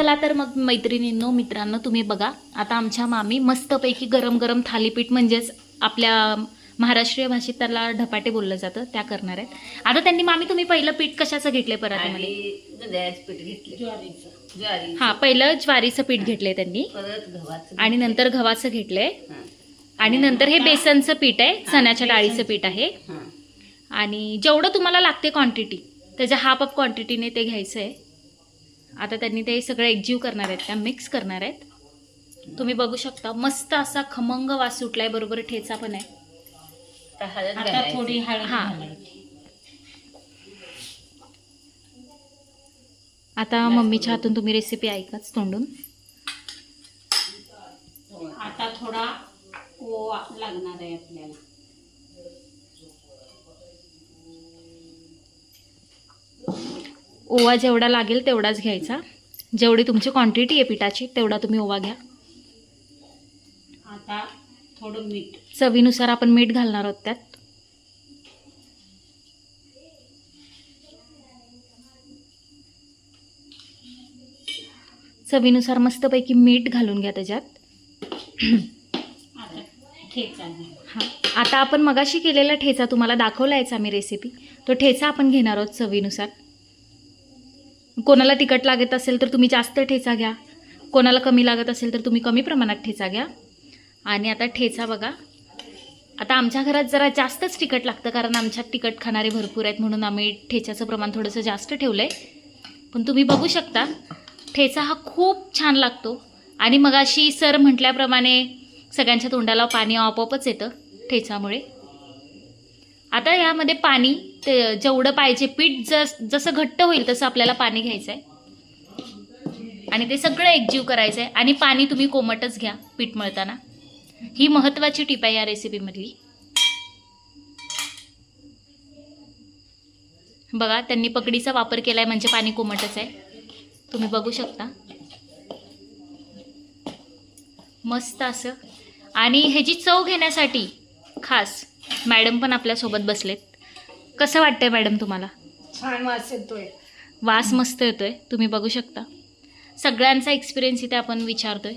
चला तर मग मैत्रिणींनो मित्रांनो तुम्ही बघा. आता आमच्या मामी मस्तपैकी गरम गरम थालीपीठ म्हणजेच आपल्या महाराष्ट्रीय भाषेत त्याला ढपाटे बोललं जातं त्या करणार आहेत. आता त्यांनी मामी तुम्ही पहिलं पीठ कशाचं पराठ्यामध्ये घेतले ज्वारीचं. ज्वारी हा पहिलं ज्वारीचं पीठ घेतलंय त्यांनी. आणि नंतर गव्हाचं घेतलंय. हां, आणि नंतर हे बेसनचं पीठ आहे चण्याच्या डाळीचं पीठ आहे. आणि जेवढं तुम्हाला लागते क्वांटिटी त्याच्या हाफ ऑफ क्वांटिटीने ते घ्यायचं आहे आता त्यांनी ते सगळं एकजीव करणार आहेत त्या मिक्स करणार आहेत. तुम्ही बघू शकता मस्त असा खमंग वास सुटलाय बरोबर ठेचा पण आहे. आता. थोडी हळद हा. आता मम्मीच्या हातून तुम्ही रेसिपी ऐकाच तोंडून. आता थोडा ओवा लागणार आहे आपल्याला. ओवा जेवढा लागेल तेवढाच घ्यायचा. जेवढी तुमची क्वांटिटी आहे पिठाची तेवढा तुम्ही ओवा घ्या. आता थोडं मीठ. चवीनुसार आपण मीठ घालणार आहोत त्यात. चवीनुसार मस्तपैकी मीठ घालून घ्या त्याच्यात. हां. आता आपण मगाशी केलेला ठेचा तुम्हाला दाखवला आहेच आम्ही रेसिपी तो ठेचा आपण घेणार आहोत चवीनुसार. कोणाला तिखट लागत असेल तर तुम्ही जास्त ठेचा घ्या. कोणाला कमी लागत असेल तर तुम्ही कमी प्रमाणात ठेचा घ्या. आणि आता ठेचा बघा. आता आमच्या घरात जरा जास्तच तिखट लागतं कारण आमच्यात तिखट खाणारे भरपूर आहेत म्हणून आम्ही ठेच्याचं प्रमाण थोडंसं जास्त ठेवलं आहे पण तुम्ही बघू शकता ठेचा हा खूप छान लागतो. आणि मग अशी सर म्हटल्याप्रमाणे सगळ्यांच्या तोंडाला पाणी आपोआपच येतं ठेचामुळे आता यामध्ये पाणी ते जेवढं पाहिजे पीठ जस जसं घट्ट होईल तसं आपल्याला पाणी घ्यायचं आहे आणि ते सगळं एकजीव करायचं आहे आणि पाणी तुम्ही कोमटच घ्या पीठ मळताना. ही महत्त्वाची टीप आहे या रेसिपीमधली. बघा त्यांनी पकडीचा वापर केला आहे म्हणजे पाणी कोमटच आहे. तुम्ही बघू शकता. मस्त असं. आणि ह्याची चव घेण्यासाठी खास मॅडम पण आपल्यासोबत बसलेत. कसं वाटतंय मॅडम तुम्हाला? छान वास येतोय. वास मस्त येतोय. तुम्ही बघू शकता. सगळ्यांचा एक्सपिरियन्स इथे आपण विचारतोय.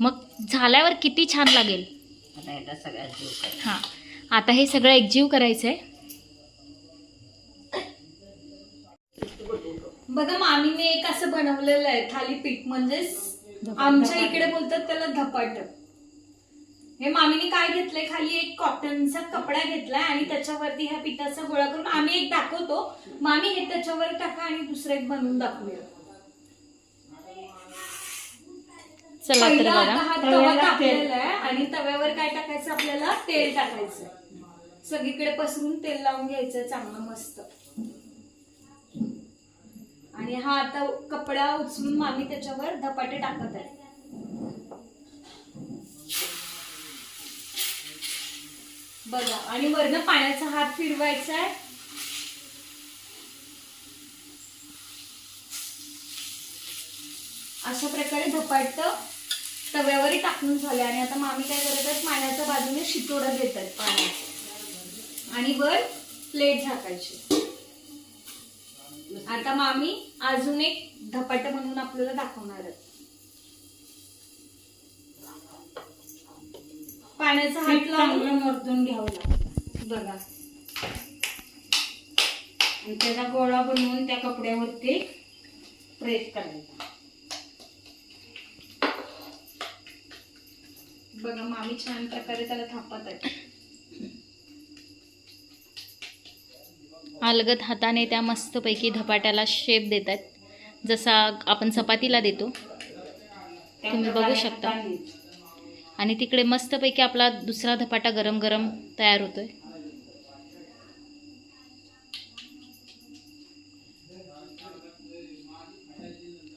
मग झाल्यावर किती छान लागेल? आता याला सगळ्यात जीव कर. हां. आता हे सगळं एकजीव करायचं आहे बघा मामीने एक असं बनवलेलं आहे थालीपीठ म्हणजेच आमच्या इकडे बोलतात त्याला धपाट. हे मामीने काय घेतलंय? खाली एक कॉटनचा कपडा घेतलाय आणि त्याच्यावरती ह्या पिठाचा गोळा करून आम्ही एक दाखवतो. मामी हे त्याच्यावर टाका आणि दुसरं एक बनवून दाखवूया. चला तर पहिला आता हा तवा टाकलेला आहे आणि तव्यावर काय टाकायचं? आपल्याला तेल टाकायचं सगळीकडे पसरून तेल लावून घ्यायचं चांगलं मस्त. आणि हा आता कपडा उचलून मामी त्याच्यावर धपाटे टाकत आहे. बघा आणि वरनं पाण्याचा हात फिरवायचा आहे. अशा प्रकारे धपाट तव्यावरही टाकून झाले आणि आता मामी काय करत आहेत पाण्याच्या बाजूने शितोडा देत आहेत पाण्याचा. आणि वर प्लेट झाकायची. आता मामी अजून एक धपाट म्हणून आपल्याला दाखवणार आहेत. पाण्याचा हात चांगलं लावून मर्दून घ्यावं लागतं. बघा. आणि त्याचा गोळा बनवून त्या कपड्यावरती प्रेस करायचा. बघा मामी छान प्रकारे त्याला थापत आहे अलगद हाताने त्या मस्तपैकी धपाट्याला शेप देत आहेत. जसा आपण चपातीला देतो तुम्ही बघू शकता. आणि तिकडे मस्तपैकी आपला दुसरा धपाटा गरम गरम तयार होतो आहे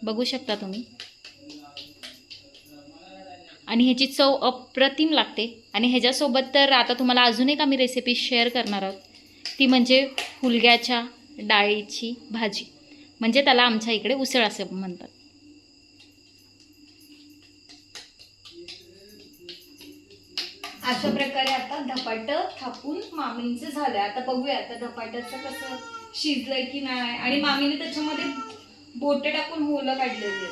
बघू शकता तुम्ही. आणि ह्याची चव अप्रतिम लागते. आणि ह्याच्यासोबत तर आता तुम्हाला अजून एक आम्ही रेसिपी शेअर करणार आहोत. ती म्हणजे फुलग्याच्या डाळीची भाजी. म्हणजे त्याला आमच्या इकडे उसळ असं म्हणतात. अशा प्रकारे आता धपाट थापून मामींचं झालंय. आता बघूया आता धपाट्याचं कसं शिजलंय की नाही. आणि मामीने त्याच्यामध्ये बोटे टाकून मुलं काढलेली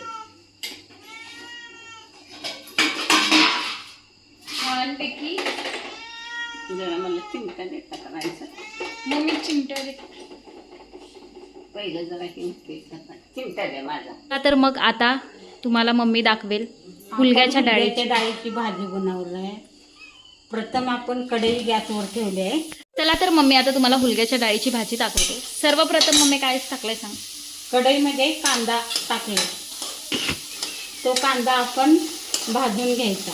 छानपैकी. जरा मला चिमटा देता करायचं मम्मी चिमट्या दे. पहिलं जरा चिमटा माझा. तर मग आता तुम्हाला मम्मी दाखवेल हुलग्याच्या आपण डाळीची. हुलग्याच्या डाळीची भाजी बनवली आहे प्रथम आपण कढई गॅसवर ठेवली आहे. चला तर मम्मी आता तुम्हाला हुलग्याच्या डाळीची भाजी दाखवते. सर्वप्रथम मम्मी काय टाकलंय सांग. कढईमध्ये कांदा टाकला. तो कांदा आपण भाजून घ्यायचा.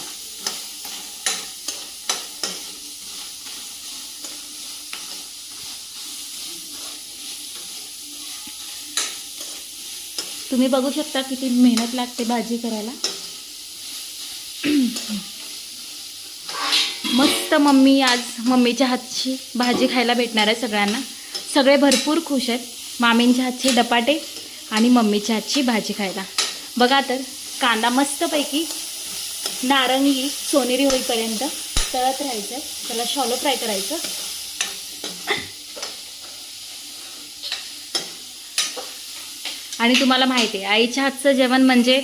तुम्ही बघू शकता किती मेहनत लागते भाजी करायला. तर मम्मी आज मम्मीच्या हातची भाजी खायला भेटणार आहे सगळ्यांना. सगळे भरपूर खुश आहेत. मामींच्या हातचे डपाटे आणि मम्मीच्या हातची भाजी खायला. बघा तर कांदा मस्तपैकी नारंगी सोनेरी होईपर्यंत तळत राहायचं. त्याला शॉलो फ्राय करायचं. आणि तुम्हाला माहिती आहे आईच्या हातचं जेवण म्हणजे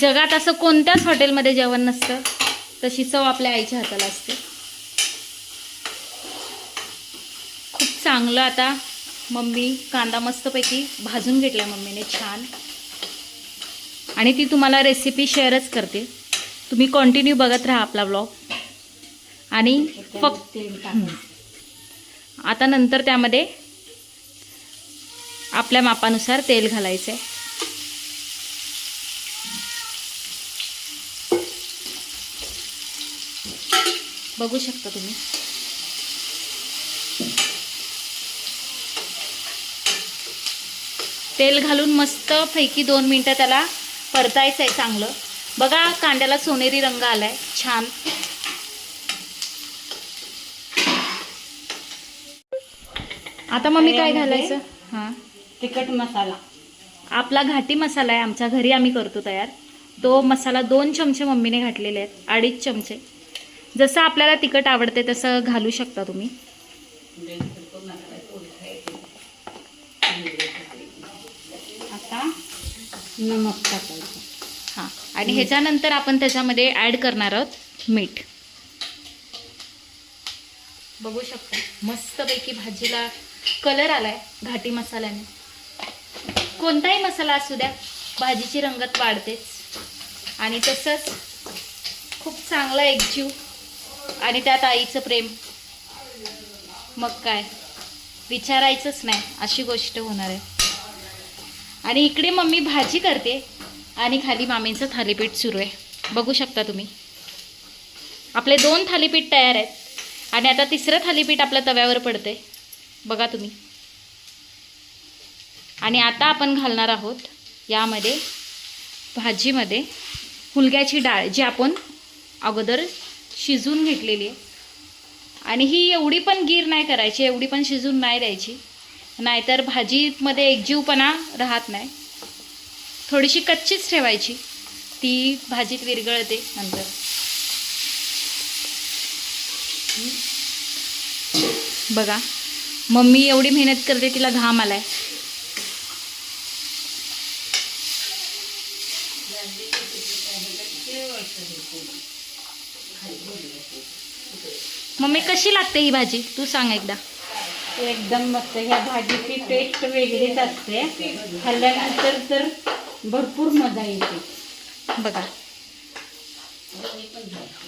जगात असं कोणत्याच हॉटेलमध्ये जेवण नसतं. तशी चव आपल्या आईच्या हाताला असते. खूप चांगलं आता मम्मी कांदा मस्तपैकी भाजून घेतला मम्मीने छान. आणि ती तुम्हाला रेसिपी शेअरच करते. तुम्ही कंटिन्यू बघत राहा आपला ब्लॉग आणि फक्त आता नंतर त्यामध्ये आपल्या मापानुसार तेल घालायचं आहे बघू शकता तुम्ही. तेल घालून मस्त पैकी दोन मिनटं त्याला परतायचं आहे चांगलं. बघा कांद्याला सोनेरी रंग आलाय. छान. आता मम्मी काय घालायचं? हां. तिखट मसाला. आपला घाटी मसाला आहे आमच्या घरी आम्ही करतो तयार. तो मसाला दोन चमचे मम्मीने घातलेले आहेत. अडीच चमचे. जसं आपल्याला तिखट आवडते तसं घालू शकता तुम्ही. आता नमक टाकायचं. हां आणि ह्याच्यानंतर आपण त्याच्यामध्ये ॲड करणार आहोत मीठ. बघू शकता मस्तपैकी भाजीला कलर आलाय घाटी मसाल्याने. कोणताही मसाला असू द्या भाजीची रंगत वाढतेच. आणि तसंच खूप चांगला एकजीव आणि त्यात आईचं प्रेम. मग काय? विचारायचंच नाही. अशी गोष्ट होणार आहे. आणि इकडे मम्मी भाजी करते आणि खाली मामींचं थालीपीठ सुरू आहे. बघू शकता तुम्ही. आपले दोन थालीपीठ तयार आहेत. आणि आता तिसरं थालीपीठ आपल्या तव्यावर पडतंय. बघा तुम्ही. आणि आता आपण घालणार आहोत यामध्ये भाजीमध्ये हुलग्याची डाळ जी आपण अगोदर शिजून घेतलेली आहे. आणि ही एवढी पण गीर नाही करायची एवढी पण शिजून नाही द्यायची. नाहीतर भाजीमध्ये एकजीवपणा राहत नाही. थोडीशी कच्चीच ठेवायची. ती भाजीत विरघळते नंतर. बघा मम्मी एवढी मेहनत करते तिला घाम आलाय. मम्मी कशी लागते ही भाजी? तू सांग एकदा. एकदम मस्त. ह्या भाजीची टेस्ट वेगळीच असते. खाल्ल्यानंतर तर भरपूर मजा येते. बघा.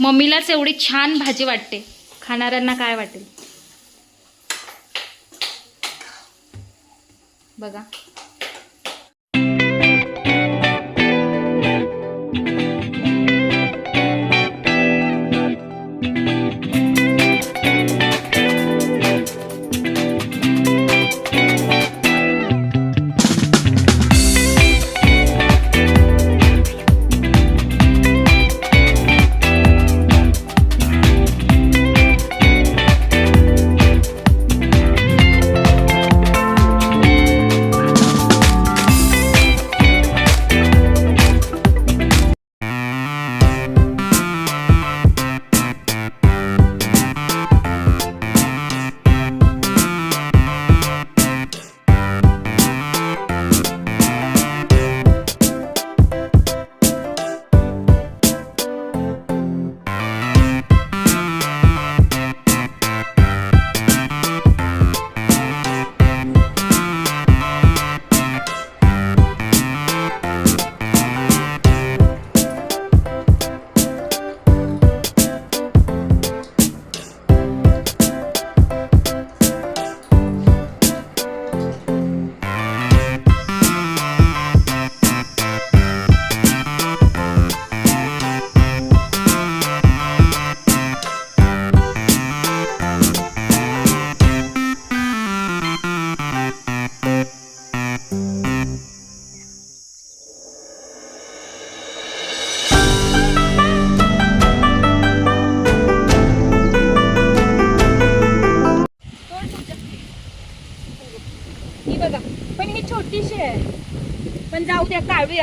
मम्मीलाच एवढी छान भाजी वाटते. खाणाऱ्यांना काय वाटेल? बघा.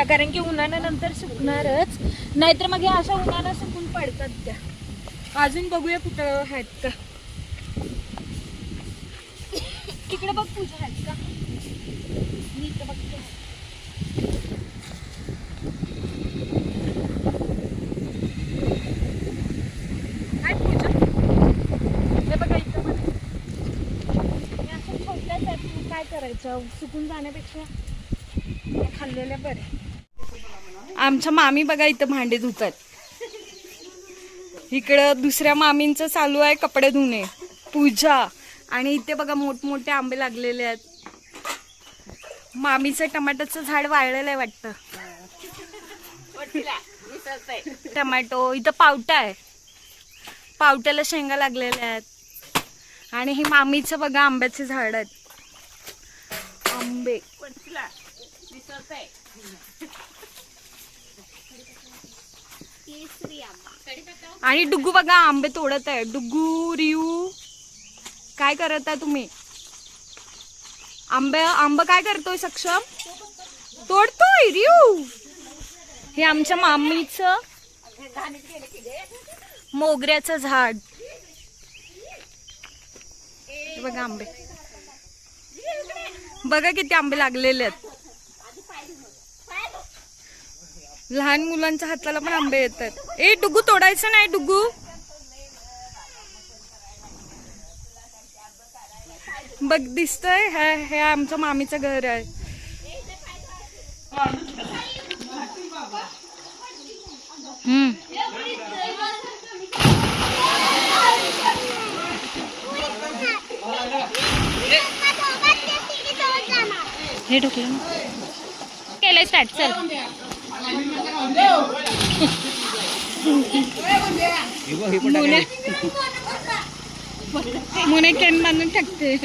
काढूया कारण की उन्हाळ्यानंतर सुकणारच. नाहीतर मग ह्या अशा उन्हानं सुकून पडतात त्या. अजून बघूया कुठं आहेत का. तिकडे बघ पूजा आहेत का. मी इथं बघते. काय काय करायचं? सुकून जाण्यापेक्षा या खाल्लेल्या बरे आमच्या मामी बघा इथं भांडे धुतात. इकडं दुसऱ्या मामींचं चालू आहे कपडे धुणे. पूजा. आणि इथे बघा मोठमोठे आंबे लागलेले आहेत. मामीचं टमाट्याचं झाड वाळलेलं आहे वाटतं. टमॅटो. इथं पावटा आहे. पावट्याला शेंगा लागलेल्या आहेत. आणि हे मामीचं बघा आंब्याचे झाड आहेत. आंबे. आणि डुग्गू बघा आंबे तोडत आहे. डुग्गू रिऊ काय करत आहे तुम्ही? आंबे आंब काय करतोय सक्षम? तोडतोय रिऊ हे आमच्या मामीचं मोगऱ्याचं झाड. बघा आंबे. बघा किती आंबे लागलेले आहेत. लहान मुलांच्या हाताला पण आंबे येतात. ए डुगू तोडायचं नाही डुगू. बघ दिसतंय हे हे आमचं मामीचं घर आहे. हम्म. हे ढोकलं केलंय स्टार्ट चल. मुने कॅन बांधून टाकते